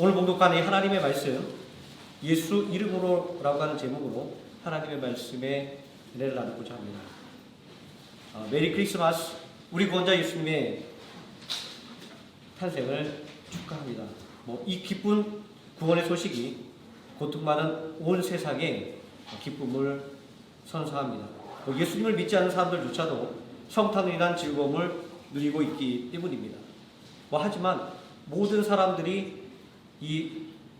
오늘 봉독한 이 하나님의 말씀 예수 이름으로라고 하는 제목으로 하나님의 말씀에 은혜를 나누고자 합니다. 어, 메리 크리스마스 우리 구원자 예수님의 탄생을 축하합니다. 뭐 이 기쁜 구원의 소식이 고통 많은 온 세상에 기쁨을 선사합니다. 뭐 예수님을 믿지 않는 사람들조차도 성탄을 인한 즐거움을 누리고 있기 때문입니다. 뭐 하지만 모든 사람들이 이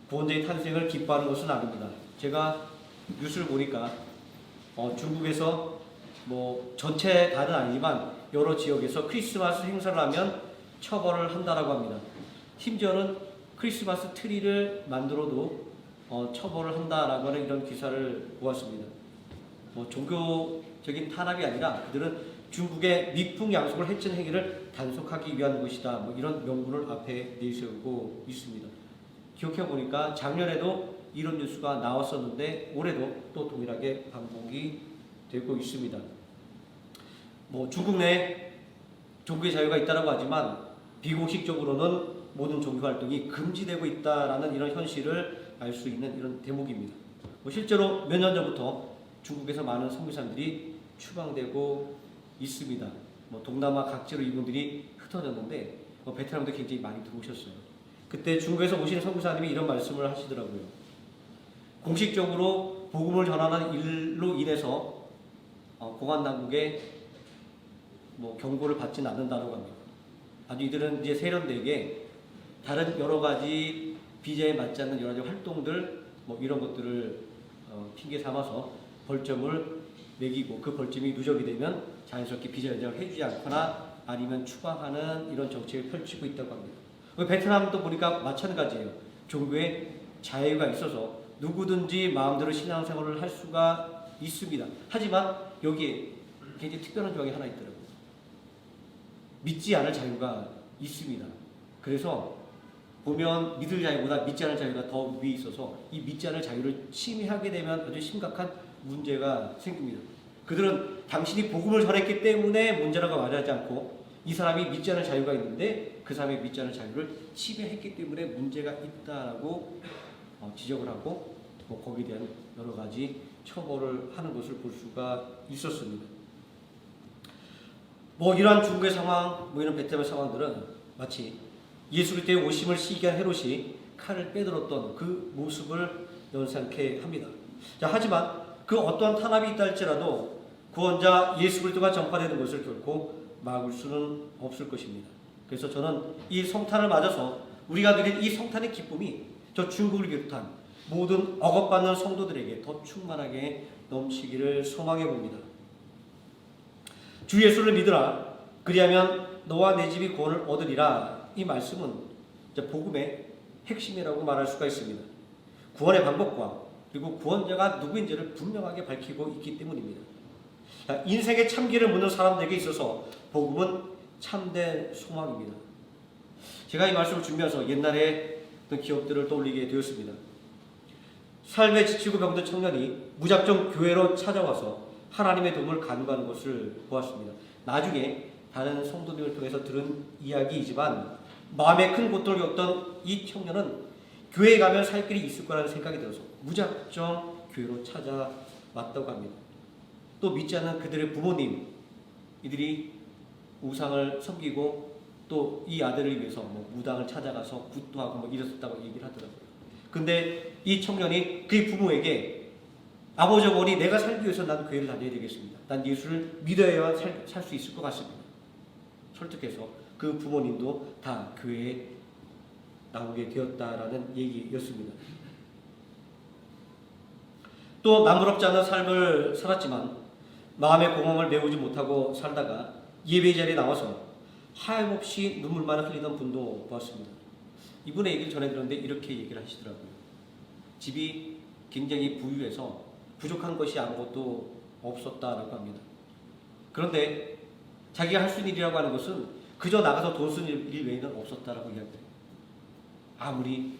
구원자의 탄생을 기뻐하는 것은 아닙니다. 제가 뉴스를 보니까 어, 중국에서 뭐 전체 다는 아니지만 여러 지역에서 크리스마스 행사를 하면 처벌을 한다라고 합니다. 심지어는 크리스마스 트리를 만들어도 어, 처벌을 한다라고 하는 이런 기사를 보았습니다. 뭐 종교적인 탄압이 아니라 그들은 중국의 미풍 양속을 해치는 행위를 단속하기 위한 것이다. 뭐 이런 명분을 앞에 내세우고 있습니다. 기억해 보니까 작년에도 이런 뉴스가 나왔었는데 올해도 또 동일하게 반복이 되고 있습니다. 뭐 중국 내 종교의 자유가 있다라고 하지만 비공식적으로는 모든 종교 활동이 금지되고 있다라는 이런 현실을 알 수 있는 이런 대목입니다. 뭐 실제로 몇 년 전부터 중국에서 많은 선교사들이 추방되고 있습니다. 뭐 동남아 각지로 이분들이 흩어졌는데 뭐 베트남도 굉장히 많이 들어오셨어요. 그때 중국에서 오신 선교사님이 이런 말씀을 하시더라고요. 공식적으로 복음을 전하는 일로 인해서 어, 공안 당국의 뭐 경고를 받지는 않는다고 합니다. 아주 이들은 이제 세련되게 다른 여러 가지 비자에 맞지 않는 여러 가지 활동들 뭐 이런 것들을 어, 핑계 삼아서 벌점을 매기고 그 벌점이 누적이 되면 자연스럽게 비자 연장을 해주지 않거나 아니면 추방하는 이런 정책을 펼치고 있다고 합니다. 그 베트남도 보니까 마찬가지예요. 종교에 자유가 있어서 누구든지 마음대로 신앙생활을 할 수가 있습니다. 하지만 여기에 굉장히 특별한 조항이 하나 있더라고요. 믿지 않을 자유가 있습니다. 그래서 보면 믿을 자유보다 믿지 않을 자유가 더 위에 있어서 이 믿지 않을 자유를 침해하게 되면 아주 심각한 문제가 생깁니다. 그들은 당신이 복음을 전했기 때문에 문제라고 말하지 않고 이 사람이 믿지 않을 자유가 있는데 그 사람의 믿지 않을 자유를 침해했기 때문에 문제가 있다라고 어, 지적을 하고 뭐 거기에 대한 여러 가지 처벌을 하는 것을 볼 수가 있었습니다. 뭐 이러한 중국의 상황, 뭐 이런 베트남의 상황들은 마치 예수 그리스도의 오심을 시기한 헤롯이 칼을 빼들었던 그 모습을 연상케 합니다. 자, 하지만 그 어떠한 탄압이 있다 할지라도 구원자 예수 그리스도가 전파되는 것을 결코 막을 수는 없을 것입니다. 그래서 저는 이 성탄을 맞아서 우리가 누린 이 성탄의 기쁨이 저 중국을 비롯한 모든 억압받는 성도들에게 더 충만하게 넘치기를 소망해 봅니다. 주 예수를 믿으라. 그리하면 너와 내 집이 구원을 얻으리라. 이 말씀은 복음의 핵심이라고 말할 수가 있습니다. 구원의 방법과 그리고 구원자가 누구인지를 분명하게 밝히고 있기 때문입니다. 자, 인생의 참기를 묻는 사람들에게 있어서 복음은 참된 소망입니다. 제가 이 말씀을 준비해서 옛날에 어떤 기억들을 떠올리게 되었습니다. 삶에 지치고 병든 청년이 무작정 교회로 찾아와서 하나님의 도움을 간구하는 것을 보았습니다. 나중에 다른 성도들을 통해서 들은 이야기이지만 마음에 큰 고통을 겪던 이 청년은 교회에 가면 살 길이 있을 거라는 생각이 들어서 무작정 교회로 찾아왔다고 합니다. 또 믿지 않는 그들의 부모님 이들이 우상을 섬기고 또 이 아들을 위해서 뭐 무당을 찾아가서 굿도 하고 뭐 이랬었다고 얘기를 하더라고요. 근데 이 청년이 그의 부모에게 아버지 어머니 내가 살기 위해서 난 교회를 다녀야 되겠습니다. 난 예수를 믿어야 살수 있을 것 같습니다. 설득해서 그 부모님도 다 교회에 나오게 되었다라는 얘기였습니다. 또 남부럽지 않은 삶을 살았지만 마음의 공허을 메우지 못하고 살다가 예배 자리에 나와서 하염없이 눈물만 흘리던 분도 보았습니다. 이분의 얘기를 전해 들었는데 이렇게 얘기를 하시더라고요. 집이 굉장히 부유해서 부족한 것이 아무것도 없었다라고 합니다. 그런데 자기가 할 수 있는 일이라고 하는 것은 그저 나가서 돈 쓰는 일 외에는 없었다라고 이야기해요. 아무리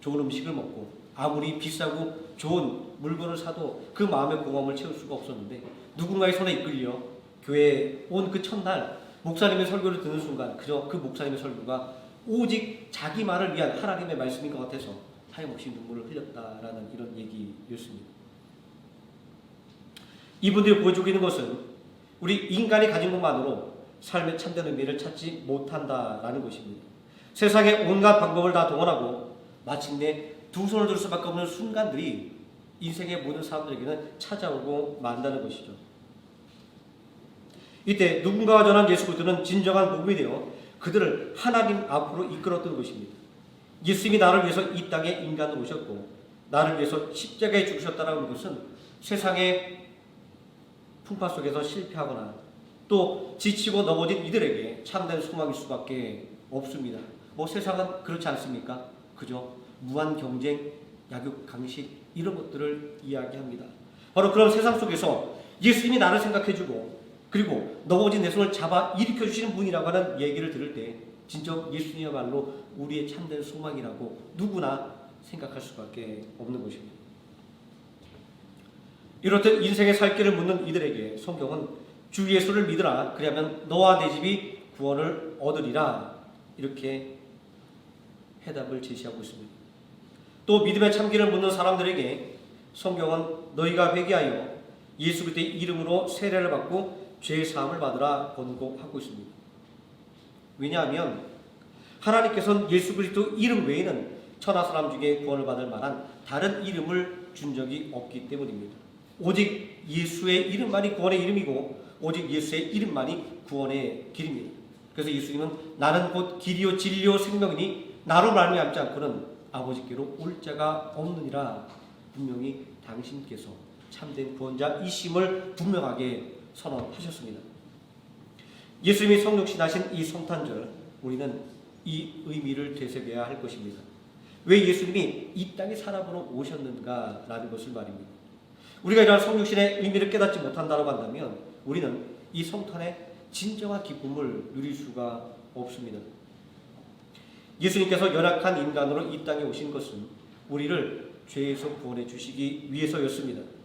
좋은 음식을 먹고 아무리 비싸고 좋은 물건을 사도 그 마음의 공허함을 채울 수가 없었는데 누군가의 손에 이끌려 교회에 온 그 첫날 목사님의 설교를 듣는 순간 그저 그 목사님의 설교가 오직 자기만을 위한 하나님의 말씀인 것 같아서 하염없이 눈물을 흘렸다라는 이런 얘기였습니다. 이분들이 보여주고 있는 것은 우리 인간이 가진 것만으로 삶의 참된 의미를 찾지 못한다라는 것입니다. 세상의 온갖 방법을 다 동원하고 마침내 두 손을 들 수밖에 없는 순간들이 인생의 모든 사람들에게는 찾아오고 만다는 것이죠. 이때 누군가가 전한 예수 그리스도는 진정한 복음이 되어 그들을 하나님 앞으로 이끌었던 것입니다. 예수님이 나를 위해서 이 땅에 인간으로 오셨고 나를 위해서 십자가에 죽으셨다는 것은 세상의 풍파 속에서 실패하거나 또 지치고 넘어진 이들에게 참된 소망일 수밖에 없습니다. 뭐 세상은 그렇지 않습니까? 그죠? 무한 경쟁, 약육, 강식 이런 것들을 이야기합니다. 바로 그런 세상 속에서 예수님이 나를 생각해주고 그리고 넘어진 내 손을 잡아 일으켜 주시는 분이라고 하는 얘기를 들을 때 진짜 예수님이야말로 우리의 참된 소망이라고 누구나 생각할 수밖에 없는 것입니다. 이렇듯 인생의 살 길을 묻는 이들에게 성경은 주 예수를 믿으라 그리하면 너와 내 집이 구원을 얻으리라 이렇게 해답을 제시하고 있습니다. 또 믿음의 참기를 묻는 사람들에게 성경은 너희가 회개하여 예수 그리스도의 이름으로 세례를 받고 죄 사함을 받으라 권고하고 있습니다. 왜냐하면 하나님께서는 예수 그리스도 이름 외에는 천하 사람 중에 구원을 받을 만한 다른 이름을 준 적이 없기 때문입니다. 오직 예수의 이름만이 구원의 이름이고 오직 예수의 이름만이 구원의 길입니다. 그래서 예수님은 나는 곧 길이요 진리요 생명이니 나로 말미암지 않고는 아버지께로 올 자가 없느니라 분명히 당신께서 참된 구원자 이심을 분명하게 선언하셨습니다. 예수님이 성육신하신 이 성탄절 우리는 이 의미를 되새겨야 할 것입니다. 왜 예수님이 이 땅에 사람으로 오셨는가라는 것을 말입니다. 우리가 이러한 성육신의 의미를 깨닫지 못한다고 한다면 우리는 이 성탄의 진정한 기쁨을 누릴 수가 없습니다. 예수님께서 연약한 인간으로 이 땅에 오신 것은 우리를 죄에서 구원해 주시기 위해서였습니다.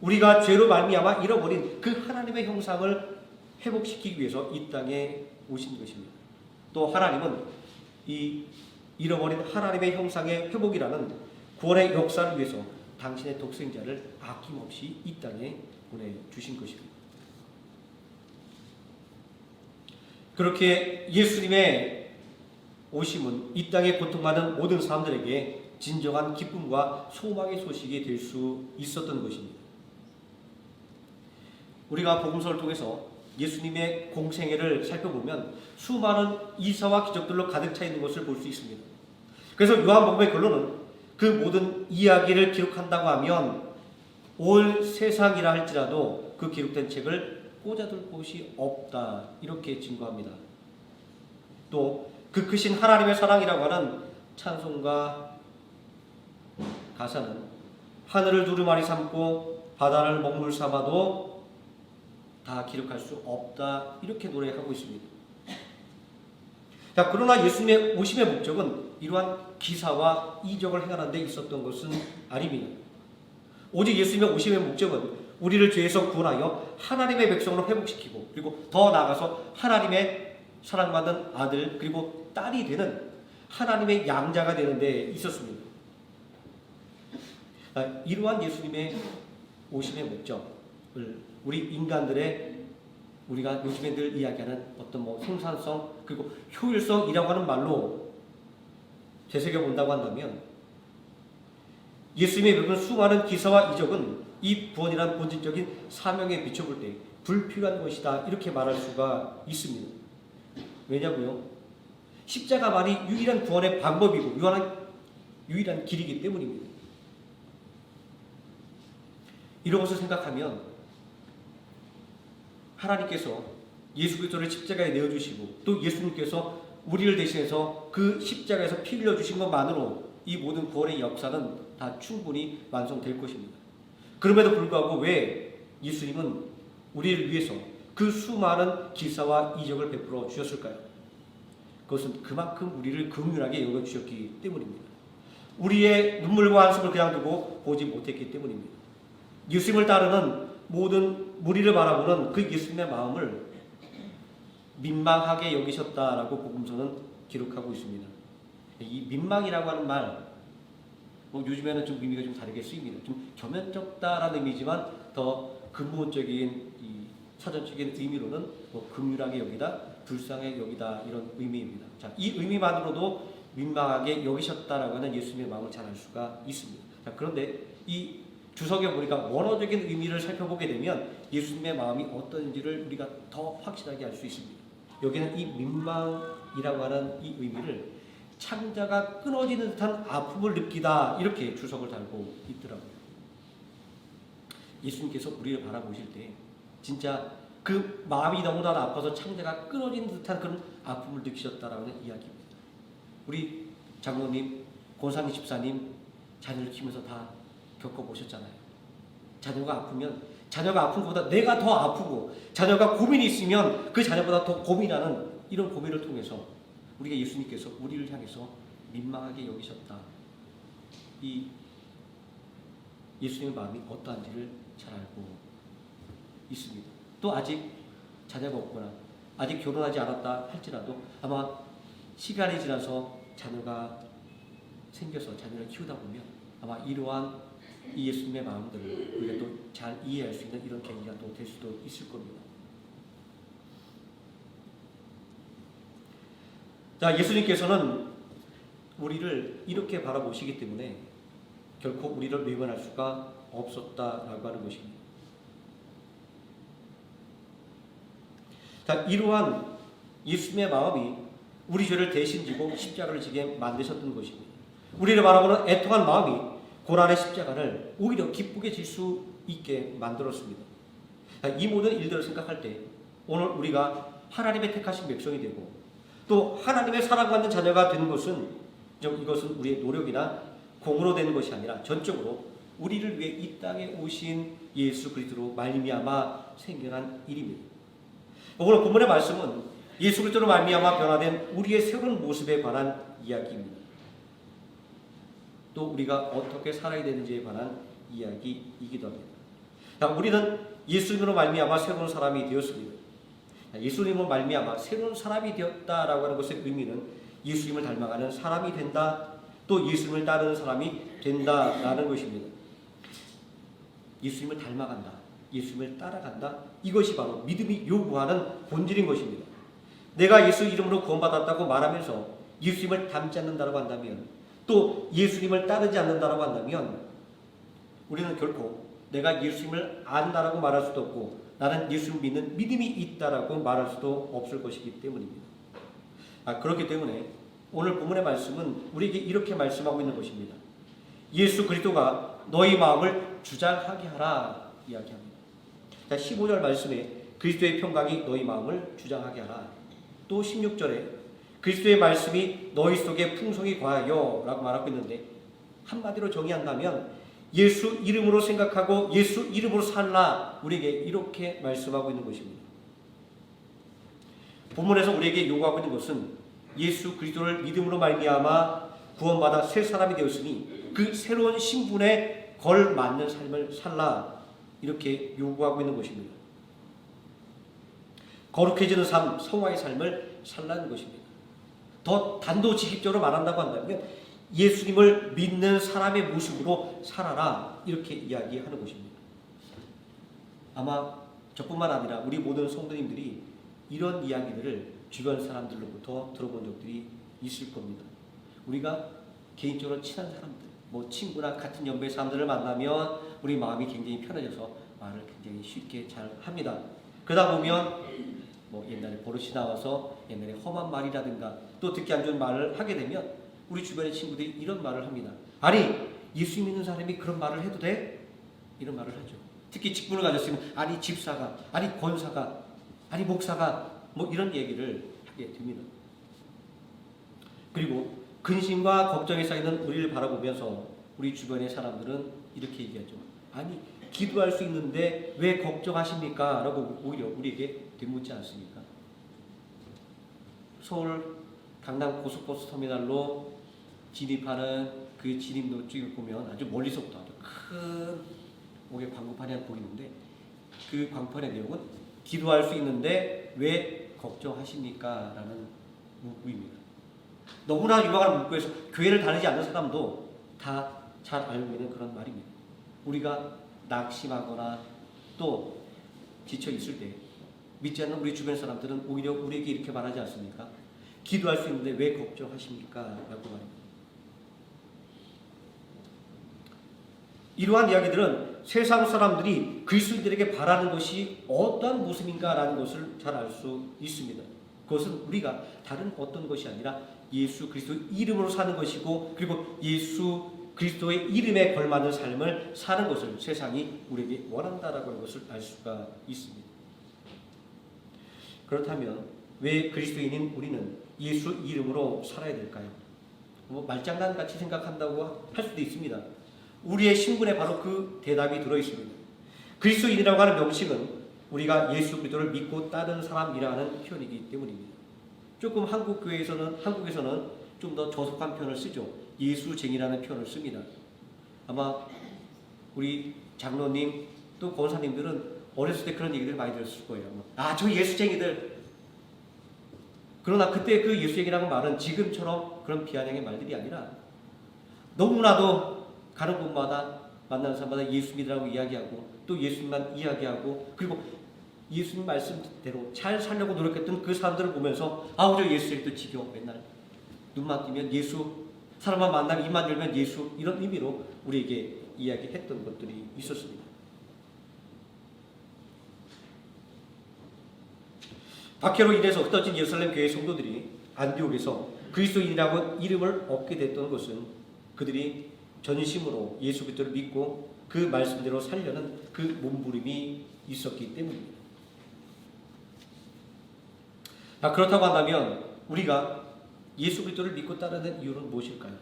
우리가 죄로 말미암아 잃어버린 그 하나님의 형상을 회복시키기 위해서 이 땅에 오신 것입니다. 또 하나님은 이 잃어버린 하나님의 형상의 회복이라는 구원의 역사를 위해서 당신의 독생자를 아낌없이 이 땅에 보내주신 것입니다. 그렇게 예수님의 오심은 이 땅에 고통받는 모든 사람들에게 진정한 기쁨과 소망의 소식이 될 수 있었던 것입니다. 우리가 복음서를 통해서 예수님의 공생애를 살펴보면 수많은 이사와 기적들로 가득 차 있는 것을 볼 수 있습니다. 그래서 요한복음의 결론은 그 모든 이야기를 기록한다고 하면 올 세상이라 할지라도 그 기록된 책을 꽂아둘 곳이 없다 이렇게 증거합니다. 또 그 크신 하나님의 사랑이라고 하는 찬송가 가사는 하늘을 두루마리 삼고 바다를 먹물 삼아도 다 기록할 수 없다 이렇게 노래하고 있습니다. 자 그러나 예수님의 오심의 목적은 이러한 기사와 이적을 행하는 데 있었던 것은 아닙니다. 오직 예수님의 오심의 목적은 우리를 죄에서 구원하여 하나님의 백성으로 회복시키고 그리고 더 나아가서 하나님의 사랑받는 아들 그리고 딸이 되는 하나님의 양자가 되는 데 있었습니다. 아, 이러한 예수님의 오심의 목적을 우리 인간들의 우리가 요즘에 늘 이야기하는 어떤 뭐 생산성 그리고 효율성이라고 하는 말로 되새겨 본다고 한다면 예수님의 베푼 수많은 기사와 이적은 이 구원이란 본질적인 사명에 비춰볼 때 불필요한 것이다 이렇게 말할 수가 있습니다. 왜냐고요? 십자가만이 유일한 구원의 방법이고 유일한, 유일한 길이기 때문입니다. 이런 것을 생각하면 하나님께서 예수 그리스도를 십자가에 내어 주시고 또 예수님께서 우리를 대신해서 그 십자가에서 피 흘려 주신 것만으로 이 모든 구원의 역사는 다 충분히 완성될 것입니다. 그럼에도 불구하고 왜 예수님은 우리를 위해서 그 수많은 기사와 이적을 베풀어 주셨을까요? 그것은 그만큼 우리를 긍휼하게 여겨 주셨기 때문입니다. 우리의 눈물과 한숨을 그냥 두고 보지 못했기 때문입니다. 예수님을 따르는 모든 무리를 바라보는 그 예수님의 마음을 민망하게 여기셨다라고 복음서는 기록하고 있습니다. 이 민망이라고 하는 말, 뭐 요즘에는 좀 의미가 좀 다르게 쓰입니다. 좀 겸연쩍다라는 의미지만 더 근본적인 이 사전적인 의미로는 뭐 긍휼하게 여기다, 불쌍하게 여기다 이런 의미입니다. 자, 이 의미만으로도 민망하게 여기셨다라고 하는 예수님의 마음을 잘 알 수가 있습니다. 자, 그런데 이 주석에 보니까 원어적인 의미를 살펴보게 되면 예수님의 마음이 어떤지를 우리가 더 확실하게 알 수 있습니다. 여기는 이 민망이라고 하는 이 의미를 창자가 끊어지는 듯한 아픔을 느끼다 이렇게 주석을 달고 있더라고요. 예수님께서 우리를 바라보실 때 진짜 그 마음이 너무나 아파서 창자가 끊어지는 듯한 그런 아픔을 느끼셨다라는 이야기입니다. 우리 장로님, 권상희 집사님 자녀를 키우면서 다 겪어보셨잖아요. 자녀가 아프면 자녀가 아픈 것보다 내가 더 아프고 자녀가 고민이 있으면 그 자녀보다 더 고민하는 이런 고민을 통해서 우리가 예수님께서 우리를 향해서 민망하게 여기셨다. 이 예수님의 마음이 어떠한지를 잘 알고 있습니다. 또 아직 자녀가 없거나 아직 결혼하지 않았다 할지라도 아마 시간이 지나서 자녀가 생겨서 자녀를 키우다 보면 아마 이러한 이 예수님의 마음들을 우리가 또 잘 이해할 수 있는 이런 계기가 또 될 수도 있을 겁니다. 자, 예수님께서는 우리를 이렇게 바라보시기 때문에 결코 우리를 외면할 수가 없었다라고 하는 것입니다. 자, 이러한 예수님의 마음이 우리 죄를 대신 지고 십자가를 지게 만드셨던 것입니다. 우리를 바라보는 애통한 마음이 고난의 십자가를 오히려 기쁘게 질 수 있게 만들었습니다. 자, 이 모든 일들을 생각할 때 오늘 우리가 하나님의 택하신 백성이 되고 또 하나님의 사랑받는 자녀가 되는 것은 이것은 우리의 노력이나 공으로 되는 것이 아니라 전적으로 우리를 위해 이 땅에 오신 예수 그리스도로 말미암아 생겨난 일입니다. 오늘 본문의 말씀은 예수 그리스도로 말미암아 변화된 우리의 새로운 모습에 관한 이야기입니다. 또 우리가 어떻게 살아야 되는지에 관한 이야기이기도 합니다. 자, 우리는 예수님으로 말미암아 새로운 사람이 되었습니다. 예수님으로 말미암아 새로운 사람이 되었다라고 하는 것의 의미는 예수님을 닮아가는 사람이 된다. 또 예수님을 따르는 사람이 된다라는 것입니다. 예수님을 닮아간다. 예수님을 따라간다. 이것이 바로 믿음이 요구하는 본질인 것입니다. 내가 예수 이름으로 구원받았다고 말하면서 예수님을 닮지 않는다고 한다면 또 예수님을 따르지 않는다고 한다면 우리는 결코 내가 예수님을 안다라고 말할 수도 없고 나는 예수를 믿는 믿음이 있다라고 말할 수도 없을 것이기 때문입니다. 아, 그렇기 때문에 오늘 본문의 말씀은 우리에게 이렇게 말씀하고 있는 것입니다. 예수 그리스도가 너희 마음을 주장하게 하라 이야기합니다. 자, 15절 말씀에 그리스도의 평강이 너희 마음을 주장하게 하라. 또 16절에 그리스도의 말씀이 너희 속에 풍성히 과하여 라고 말하고 있는데 한마디로 정의한다면 예수 이름으로 생각하고 예수 이름으로 살라 우리에게 이렇게 말씀하고 있는 것입니다. 본문에서 우리에게 요구하고 있는 것은 예수 그리스도를 믿음으로 말미암아 구원받아 새 사람이 되었으니 그 새로운 신분에 걸맞는 삶을 살라 이렇게 요구하고 있는 것입니다. 거룩해지는 삶, 성화의 삶을 살라는 것입니다. 더 단도직입적으로 말한다고 한다면 예수님을 믿는 사람의 모습으로 살아라 이렇게 이야기하는 것입니다. 아마 저뿐만 아니라 우리 모든 성도님들이 이런 이야기들을 주변 사람들로부터 들어본 적들이 있을 겁니다. 우리가 개인적으로 친한 사람들, 뭐 친구나 같은 연배 사람들을 만나면 우리 마음이 굉장히 편해져서 말을 굉장히 쉽게 잘 합니다. 그러다 보면 뭐 옛날에 버릇이 나와서 옛날에 험한 말이라든가 또 듣기 안 좋은 말을 하게 되면 우리 주변의 친구들이 이런 말을 합니다. 아니 예수 믿는 사람이 그런 말을 해도 돼? 이런 말을 하죠. 특히 직분을 가졌으면 아니 집사가 아니 권사가 아니 목사가 뭐 이런 얘기를 하게 됩니다. 그리고 근심과 걱정에 쌓이는 우리를 바라보면서 우리 주변의 사람들은 이렇게 얘기하죠. 아니 기도할 수 있는데 왜 걱정하십니까? 라고 오히려 우리에게 되묻지 않습니까? 서울 강남 고속버스 터미널로 진입하는 그 진입로 쭉 보면 아주 멀리서부터 아주 큰 목에 광고판이 하나 보이는데 그 광판의 내용은 기도할 수 있는데 왜 걱정하십니까? 라는 문구입니다. 너무나 유명한 문구에서 교회를 다니지 않는 사람도 다 잘 알고 있는 그런 말입니다. 우리가 낙심하거나 또 지쳐 있을 때 믿지 않는 우리 주변 사람들은 오히려 우리에게 이렇게 말하지 않습니까? 기도할 수 있는데 왜 걱정하십니까? 라고 말합니다. 이러한 이야기들은 세상 사람들이 그리스도인들에게 바라는 것이 어떠한 모습인가라는 것을 잘 알 수 있습니다. 그것은 우리가 다른 어떤 것이 아니라 예수 그리스도 이름으로 사는 것이고 그리고 예수 그리스도의 이름에 걸맞는 삶을 사는 것을 세상이 우리에게 원한다라고 하는 것을 알 수가 있습니다. 그렇다면 왜 그리스도인인 우리는 예수 이름으로 살아야 될까요? 뭐 말장난 같이 생각한다고 할 수도 있습니다. 우리의 신분에 바로 그 대답이 들어 있습니다. 그리스도인이라고 하는 명칭은 우리가 예수 그리스도를 믿고 따르는 사람이라는 표현이기 때문입니다. 조금 한국 교회에서는 한국에서는 좀 더 저속한 표현을 쓰죠. 예수쟁이라는 표현을 씁니다. 아마 우리 장로님 또 권사님들은 어렸을 때 그런 얘기를 많이 들었을 거예요. 아, 저 예수쟁이들. 그러나 그때 그 예수쟁이라는 말은 지금처럼 그런 비아냥의 말들이 아니라 너무나도 가는 곳마다 만나는 사람마다 예수 믿으라고 이야기하고 또 예수님만 이야기하고 그리고 예수님 말씀대로 잘 살려고 노력했던 그 사람들을 보면서 아우 저 예수쟁이도 지겨워 맨날 눈만 뜨면 예수 사람만 만나면 입만 열면 예수 이런 의미로 우리에게 이야기했던 것들이 있었습니다. 박해로 인해서 흩어진 예루살렘 교회 성도들이 안디옥에서 그리스도인이라고 이름을 얻게 됐던 것은 그들이 전심으로 예수 그리스도를 믿고 그 말씀대로 살려는 그 몸부림이 있었기 때문입니다. 아, 그렇다고 한다면 우리가 예수 그리스도를 믿고 따르는 이유는 무엇일까요?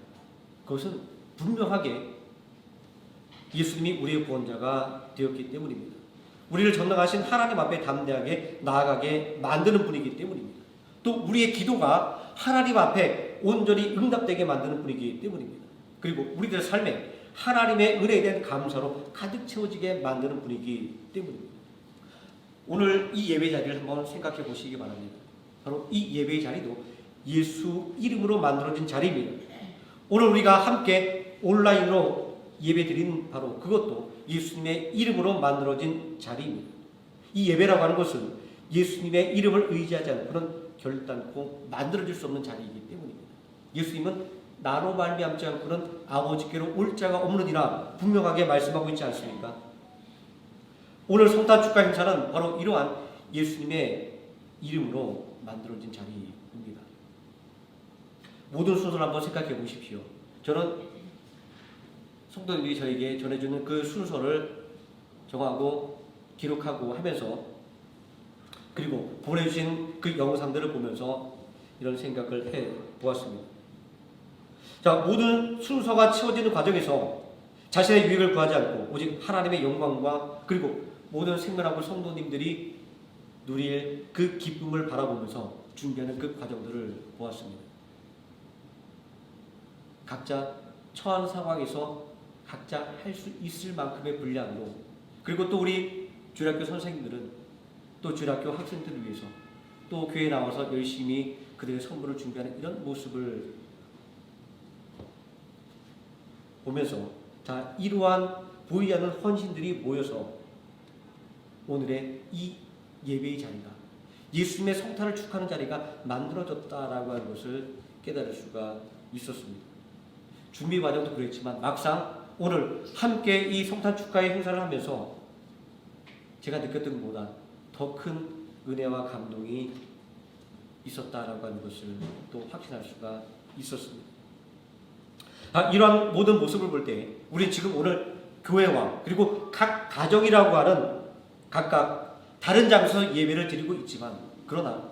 그것은 분명하게 예수님이 우리의 구원자가 되었기 때문입니다. 우리를 전능하신 하나님 앞에 담대하게 나아가게 만드는 분이기 때문입니다. 또 우리의 기도가 하나님 앞에 온전히 응답되게 만드는 분이기 때문입니다. 그리고 우리들의 삶에 하나님의 은혜에 대한 감사로 가득 채워지게 만드는 분이기 때문입니다. 오늘 이 예배 자리를 한번 생각해 보시기 바랍니다. 바로 이 예배 자리도 예수 이름으로 만들어진 자리입니다. 오늘 우리가 함께 온라인으로 예배 드린 바로 그것도 예수님의 이름으로 만들어진 자리입니다. 이 예배라고 하는 것은 예수님의 이름을 의지하지 않고는 결단코 만들어질 수 없는 자리이기 때문입니다. 예수님은 나로 말미암지 않고는 아버지께로 올 자가 없느니라 분명하게 말씀하고 있지 않습니까? 오늘 성탄 축하 행사는 바로 이러한 예수님의 이름으로 만들어진 자리입니다. 모든 순서를 한번 생각해 보십시오. 저는 성도님들이 저에게 전해주는 그 순서를 정하고 기록하고 하면서 그리고 보내주신 그 영상들을 보면서 이런 생각을 해 보았습니다. 자, 모든 순서가 채워지는 과정에서 자신의 유익을 구하지 않고 오직 하나님의 영광과 그리고 모든 생명하고 성도님들이 누릴 그 기쁨을 바라보면서 준비하는 그 과정들을 보았습니다. 각자 처한 상황에서 각자 할 수 있을 만큼의 분량으로 그리고 또 우리 주일학교 선생님들은 또 주일학교 학생들을 위해서 또 교회에 나와서 열심히 그들의 선물을 준비하는 이런 모습을 보면서 자 이러한 보이지 않는 헌신들이 모여서 오늘의 이 예배의 자리가 예수님의 성탄을 축하하는 자리가 만들어졌다라고 하는 것을 깨달을 수가 있었습니다. 준비 과정도 그랬지만 막상 오늘 함께 이 성탄 축하의 행사를 하면서 제가 느꼈던 것보다 더 큰 은혜와 감동이 있었다라고 하는 것을 또 확신할 수가 있었습니다. 아, 이러한 모든 모습을 볼 때 우리 지금 오늘 교회와 그리고 각 가정이라고 하는 각각 다른 장소에서 예배를 드리고 있지만 그러나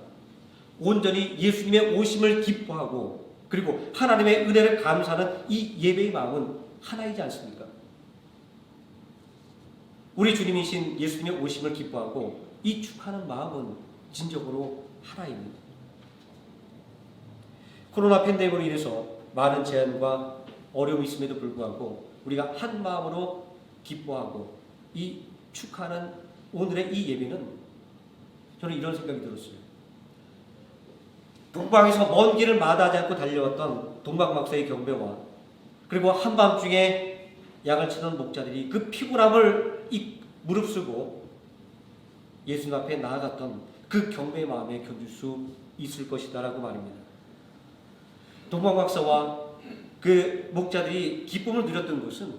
온전히 예수님의 오심을 기뻐하고 그리고 하나님의 은혜를 감사하는 이 예배의 마음은 하나이지 않습니까? 우리 주님이신 예수님의 오심을 기뻐하고 이 축하는 마음은 진정으로 하나입니다. 코로나 팬데믹으로 인해서 많은 제한과 어려움이 있음에도 불구하고 우리가 한 마음으로 기뻐하고 이 축하는 오늘의 이 예배는 저는 이런 생각이 들었어요. 동방에서 먼 길을 마다하지 않고 달려왔던 동방 박사의 경배와 그리고 한밤중에 양을 치던 목자들이 그 피곤함을 이 무릅쓰고 예수님 앞에 나아갔던 그 경배의 마음에 견딜 수 있을 것이다라고 말입니다. 동방박사와 그 목자들이 기쁨을 누렸던 것은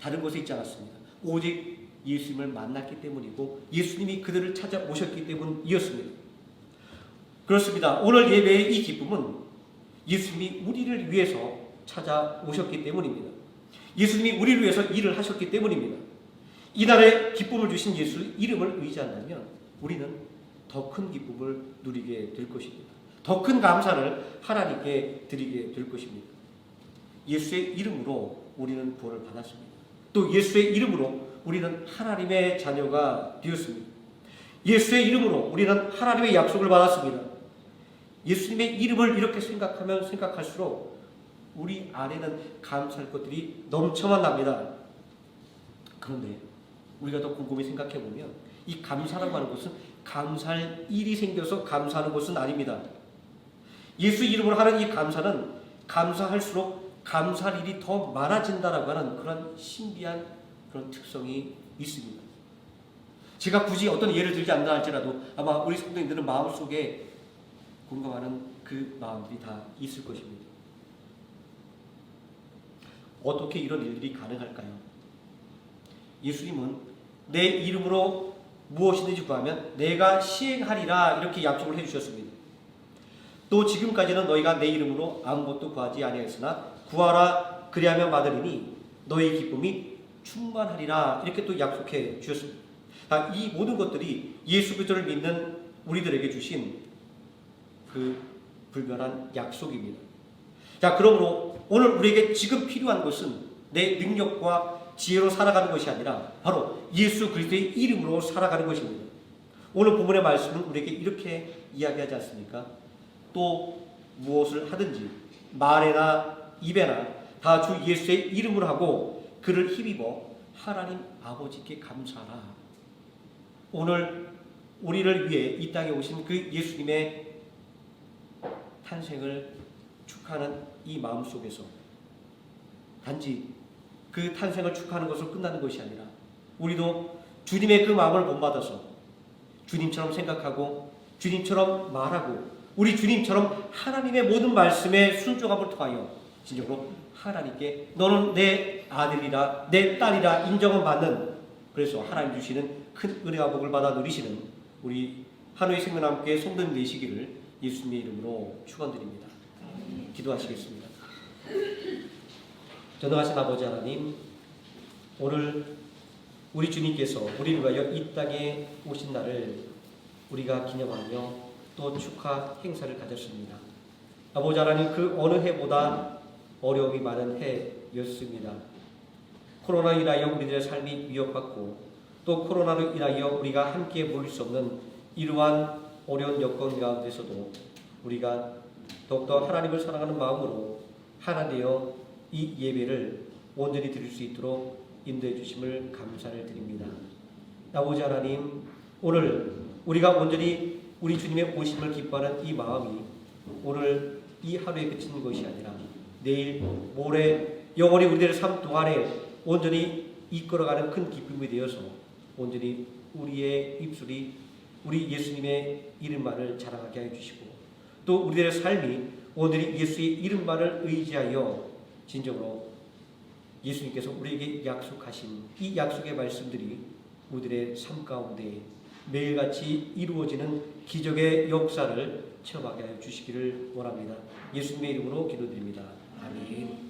다른 곳에 있지 않았습니다. 오직 예수님을 만났기 때문이고 예수님이 그들을 찾아오셨기 때문이었습니다. 그렇습니다. 오늘 예배의 이 기쁨은 예수님이 우리를 위해서 찾아오셨기 때문입니다. 예수님이 우리를 위해서 일을 하셨기 때문입니다. 이날에 기쁨을 주신 예수 이름을 의지한다면 우리는 더 큰 기쁨을 누리게 될 것입니다. 더 큰 감사를 하나님께 드리게 될 것입니다. 예수의 이름으로 우리는 구원을 받았습니다. 또 예수의 이름으로 우리는 하나님의 자녀가 되었습니다. 예수의 이름으로 우리는 하나님의 약속을 받았습니다. 예수님의 이름을 이렇게 생각하면 생각할수록 우리 안에는 감사할 것들이 넘쳐만 납니다. 그런데 우리가 더 곰곰이 생각해 보면 이 감사라고 하는 것은 감사할 일이 생겨서 감사하는 것은 아닙니다. 예수 이름으로 하는 이 감사는 감사할수록 감사할 일이 더 많아진다라고 하는 그런 신비한 그런 특성이 있습니다. 제가 굳이 어떤 예를 들지 않나 할지라도 아마 우리 성도님들은 마음속에 공감하는 그 마음들이 다 있을 것입니다. 어떻게 이런 일들이 가능할까요? 예수님은 내 이름으로 무엇이든지 구하면 내가 시행하리라 이렇게 약속을 해주셨습니다. 또 지금까지는 너희가 내 이름으로 아무것도 구하지 아니하였으나 구하라 그리하면 받으리니 너희 기쁨이 충만하리라 이렇게 또 약속해 주셨습니다. 아, 이 모든 것들이 예수 그리스도를 믿는 우리들에게 주신 그 불변한 약속입니다. 자, 그러므로 오늘 우리에게 지금 필요한 것은 내 능력과 지혜로 살아가는 것이 아니라 바로 예수 그리스도의 이름으로 살아가는 것입니다. 오늘 본문의 말씀은 우리에게 이렇게 이야기하지 않습니까? 또 무엇을 하든지 말에나 입에나 다 주 예수의 이름으로 하고 그를 힘입어 하나님 아버지께 감사하라. 오늘 우리를 위해 이 땅에 오신 그 예수님의 탄생을 축하하는 이 마음 속에서 단지 그 탄생을 축하하는 것으로 끝나는 것이 아니라 우리도 주님의 그 마음을 본받아서 주님처럼 생각하고 주님처럼 말하고 우리 주님처럼 하나님의 모든 말씀에 순종함을 통하여 진정으로 하나님께 너는 내 아들이라 내 딸이라 인정을 받는 그래서 하나님 주시는 큰 은혜와 복을 받아 누리시는 우리 한우의 생명함께 성도님 되시기를 예수님의 이름으로 축원드립니다. 기도하시겠습니다. 전능하신 아버지 하나님, 오늘 우리 주님께서 우리를 위하여 이 땅에 오신 날을 우리가 기념하며 또 축하 행사를 가졌습니다. 아버지 하나님 그 어느 해보다 어려움이 많은 해였습니다. 코로나로 인하여 우리들의 삶이 위협받고 또 코로나로 인하여 우리가 함께 모일 수 없는 이러한 어려운 여건 가운데서도 우리가 더욱더 하나님을 사랑하는 마음으로 하나 되어 이 예배를 온전히 드릴 수 있도록 인도해 주심을 감사를 드립니다. 아버지 하나님, 오늘 우리가 온전히 우리 주님의 오심을 기뻐하는 이 마음이 오늘 이 하루에 그치는 것이 아니라 내일, 모레, 영원히 우리들의 삶 동안에 온전히 이끌어가는 큰 기쁨이 되어서 온전히 우리의 입술이 우리 예수님의 이름만을 자랑하게 해 주시고 또 우리들의 삶이 오늘이 예수의 이름만을 의지하여 진정으로 예수님께서 우리에게 약속하신 이 약속의 말씀들이 우리들의 삶 가운데 매일같이 이루어지는 기적의 역사를 체험하게 하여 주시기를 원합니다. 예수님의 이름으로 기도드립니다. 아멘.